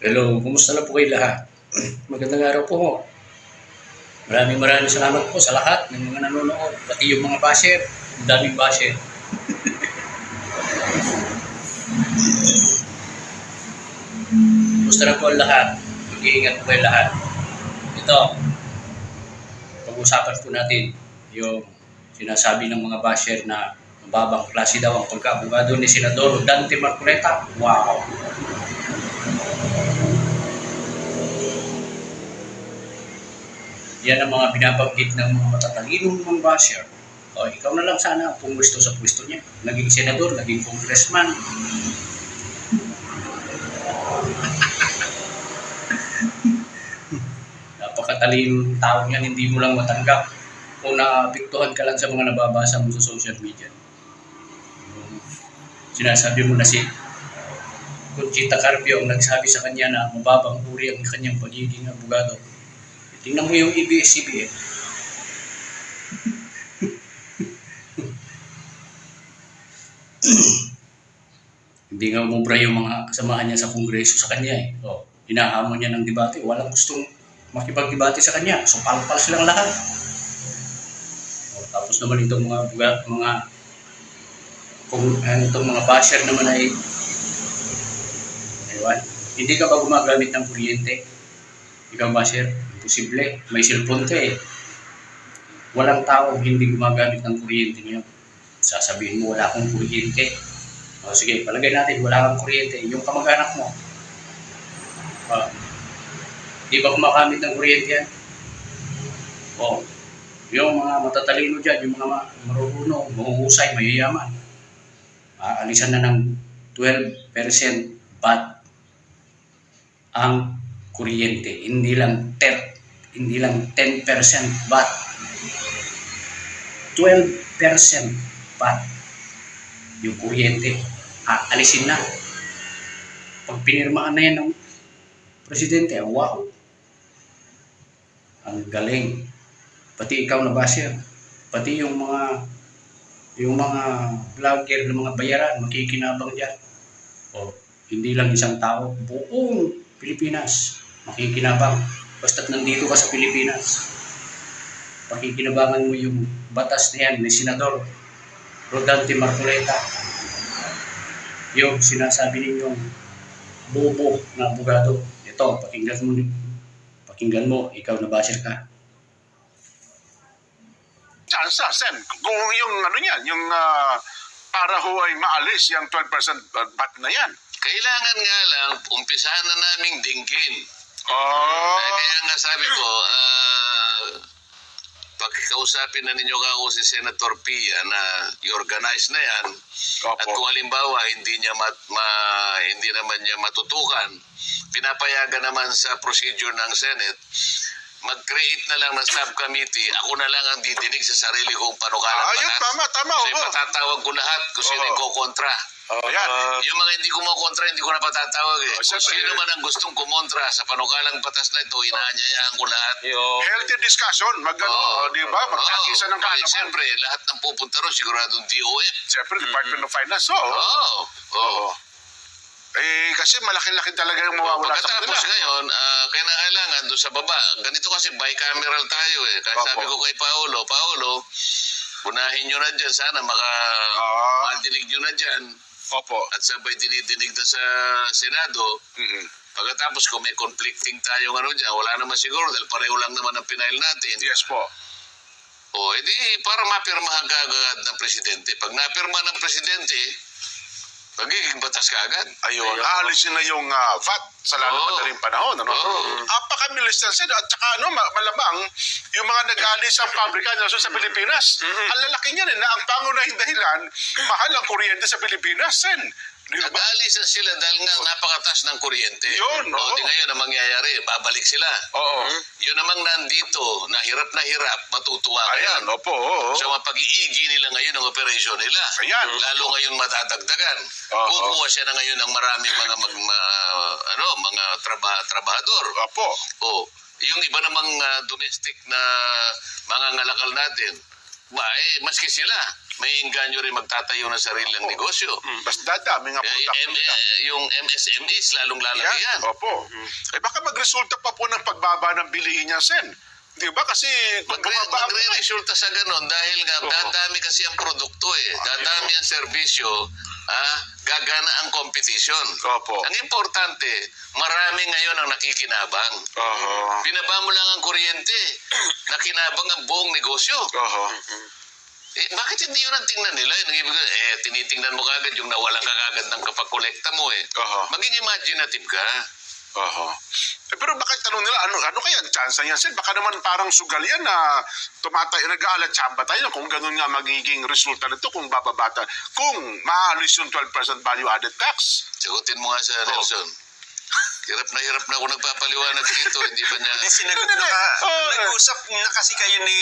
Hello, kumusta na po kayo lahat? Magandang araw po. Maraming maraming salamat po sa lahat ng mga nanonood, pati yung mga basher. Ang daming basher. Kumusta na po ang lahat? Mag-iingat po kayo lahat. Ito, pag-usapan po natin yung sinasabi ng mga basher na mababang klase daw ang pagkabugado ni Senador Dante Marcoleta. Wow! Yan ang mga binabanggit ng mga matatalinong mga basher. O, ikaw na lang sana kung gusto sa pwesto niya. Naging senador, naging congressman. Napakatalino ng tao yan, hindi mo lang matanggap. Kung naapektuhan ka lang sa mga nababasa mo sa social media. Sinasabi mo na si Conchita Carpio ang nagsabi sa kanya na mababang uri ang kanyang pagiging abogado. Tingnan mo yung ABS-CBN. Hindi nga umubra yung mga kasamahan niya sa kongreso sa kanya eh. O, hinahamon niya ng debate. Walang gustong makipag-debate sa kanya. So, palpal silang lahat. O, tapos naman itong mga buga- mga kung ano itong mga basher naman ay Ewan. Hindi ka ba gumagamit ng kuryente? Ikaw ba, sir? Imposible. May cellphone ka eh. Walang tao hindi gumagamit ng kuryente ngayon. Sasabihin mo, wala akong kuryente. O sige, palagay natin, wala kang kuryente. Yung kamag-anak mo, ah, di ba gumagamit ng kuryente yan? O, yung mga matatalino dyan, yung mga ma- marunong, mahuhusay, mayayaman, aalisan na ng 12% VAT ang kuryente. Hindi lang 10, hindi lang 10% VAT. 12% VAT yung kuryente. Aalisin na. Pag pinirmaan na yan ng presidente, wow. Ang galing. Pati ikaw na basher. Pati yung mga yung mga vlogger ng mga bayaran, makikinabang dyan. O, hindi lang isang tao, buong Pilipinas, makikinabang. Basta't nandito ka sa Pilipinas, pakikinabangan mo yung batas na yan ni Senador Rodante Marcoleta. Yung sinasabi ninyong bobo na abogado. Ito, pakinggan mo, pakinggan mo, ikaw na basher ka. chance Sen. Kung yung ano yan, yung ah, para ho ay maalis yung 12% bat na yan. Kailangan nga lang, umpisahan na naming dinggin. Oh. Eh, Kaya nga sabi ko, ah, pagkausapin na ninyo ako si Senator Pia na i-organize na yan, at Opo. kung halimbawa hindi niya mat, ma- hindi naman niya matutukan, pinapayagan naman sa procedure ng Senate, mag-create na lang ng subcommittee, ako na lang ang didinig sa sarili kong panukalang Ayun, batas. tama, tama. So, oo. ipatatawag ko lahat kung sino yung kukontra. Ayan. Yung mga hindi kumokontra, hindi ko na patatawag eh. Oh, Kung siyempre. sino man ang gustong kumontra sa panukalang batas na ito, inaanyayahan ko lahat. Healthy discussion. Mag, ano, Oo. di ba? Magkakisa ng kaalaman. Siyempre, lahat ng pupunta ron, siguradong DOF. Siyempre, Department of Finance. Oo. Oo. Oo. Eh, kasi malaki-laki talaga yung mawawala sa kanila. Pagkatapos ngayon, uh, kailangan doon sa baba. Ganito kasi bicameral tayo eh. Kaya Opo. sabi ko kay Paolo, Paolo, unahin nyo na dyan. Sana maka, Ah. madinig nyo na dyan. Opo. At sabay dinidinig na sa Senado. Mhm. Pagkatapos kung may conflicting tayong ano dyan, wala naman siguro dahil pareho lang naman ang pinail natin. Yes po. O, edi para mapirmahan ka agad ng presidente. Pag napirma ng presidente, magiging batas ka agad. Ayun, aalisin na yung ah, VAT sa lalo Oo. madaling panahon. Ano? Oo. Apakabilis na sila. At saka ano, ma- malamang, yung mga nag-aalis ang pabrika nila sa Pilipinas, ang lalaki niyan eh, na ang pangunahing dahilan, mahal ang kuryente sa Pilipinas, sen. Nag-aalisan sila dahil nga napakatas ng kuryente. Yun, O, oo. di ngayon ang mangyayari, babalik sila. Oo. Yun namang nandito, na hirap na hirap, matutuwa ka Ayan, yan. opo. oo. Sa mapag-iigi nila ngayon ang operasyon nila. Ayan. Lalo ngayon madadagdagan. Oo. Kukuha siya na ngayon ng maraming mga mag, ma- ano, mga traba, trabahador. Opo. Oh, yung iba namang ah, domestic na mga ngalakal natin, ba, eh, maski sila, may inganyo rin magtatayo ng sariling negosyo. Mas dadami nga Eh, production M- nila. eh, yung MSMEs, lalong lalaki Yan, yan. opo. Eh baka magresulta pa po ng pagbaba ng bilihin niya, Sen. Di ba? Kasi Magre-resulta sa ganun dahil nga dadami kasi ang produkto eh. Dadami ang serbisyo, ah, gagana ang competition. Opo. Ang importante, marami ngayon ang nakikinabang. Oho. Binaba mo lang ang kuryente, nakinabang ang buong negosyo. Oho. Eh, bakit hindi yun ang tingnan nila? Eh, tinitingnan mo kagad yung nawalan ka kagad ng kapag-kolekta mo eh. Oho. Maging imaginative ka. Oho. Eh, pero bakit tanong nila, ano, ano kaya ang chance niya, Sen? Baka naman parang sugal yan na tumatay, nag-aalat tsamba tayo kung ganun nga magiging resulta nito kung bababata, kung maalis yung 12% value-added tax. Sagutin mo nga sa Oh. Hirap na hirap na ako nagpapaliwanag dito. Hindi ba niya... Hindi, sinagot Hindi, na hindi. ka, Oh, eh. nag-usap na kasi kayo ni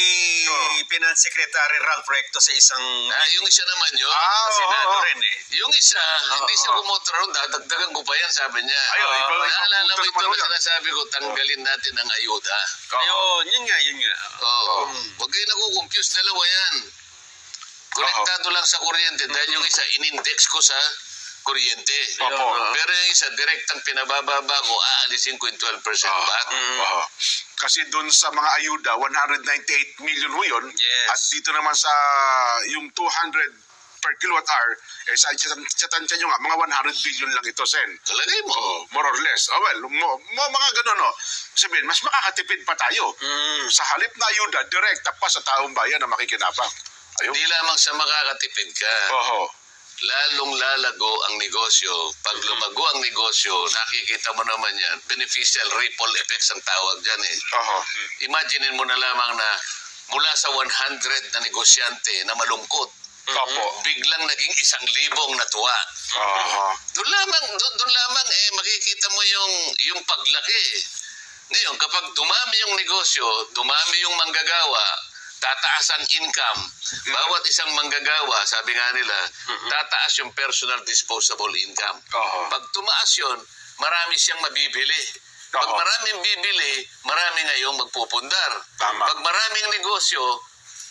Oh. Finance Secretary Ralph Recto sa isang Ah, yung isa naman yun. Ah, oo, Senado oo. rin eh. Yung isa, hindi siya kumontra ron, dadagdagan ko pa yan, sabi niya. Ayun, Ah, iba- iba- Naalala mo iba- ito iba- na sinasabi ko, tanggalin natin ang ayuda. Ayun, yun nga, yun nga. Oo. Huwag kayo nakukompuse, dalawa yan. Konektado lang sa kuryente dahil yung isa, in-index ko sa kuryente. Opo. Pero yung isa, direktang pinabababa ko, aalisin ko yung 12% Ah, back. oo. Kasi doon sa mga ayuda, 198 million ho yun. Yes. At dito naman sa yung 200 per kilowatt hour, eh sa, sa, sa tansya nyo nga, mga 100 billion lang ito, Sen. Talagay mo. Oh, more or less. Oh, well, mo, mo, mga ganun, no. Sabihin, mas makakatipid pa tayo. Mm. Sa halip na ayuda, direkta pa sa taong bayan na makikinabang. Ayun. Hindi lamang sa makakatipid ka. Oho. Lalong lalago ang negosyo. Pag lumago ang negosyo, nakikita mo naman yan, beneficial ripple effects ang tawag dyan eh. Oho. Imaginein mo na lamang na mula sa 100 na negosyante na malungkot, Opo. biglang naging isang libong natuwa. Oho. Doon lamang, doon, doon lamang eh, makikita mo yung, yung paglaki. Ngayon, kapag dumami yung negosyo, dumami yung manggagawa, tataas ang income. Bawat isang manggagawa, sabi nga nila, tataas yung personal disposable income. Pag tumaas yun, marami siyang mabibili. Pag Oo. maraming bibili, marami ngayong magpupundar. Tama. Pag maraming negosyo,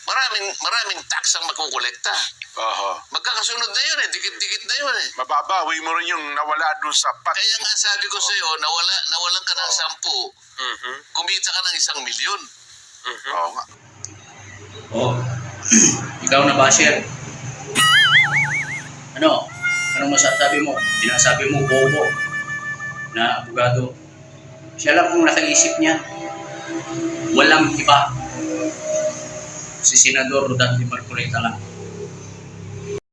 maraming maraming tax ang makukolekta. Oho. Magkakasunod na yun eh, dikit-dikit na yun eh. Mababawi mo rin yung nawala doon sa pat. Kaya nga sabi ko sa iyo, nawala, nawalan ka ng sampu, Mhm. kumita ka ng isang milyon. Oo nga. Oh, ikaw na basher. Ano? Anong masasabi mo? Sinasabi mo bobo na abogado. Siya lang ang nakaisip niya. Walang iba. Si Senador Rodante Marcoleta lang.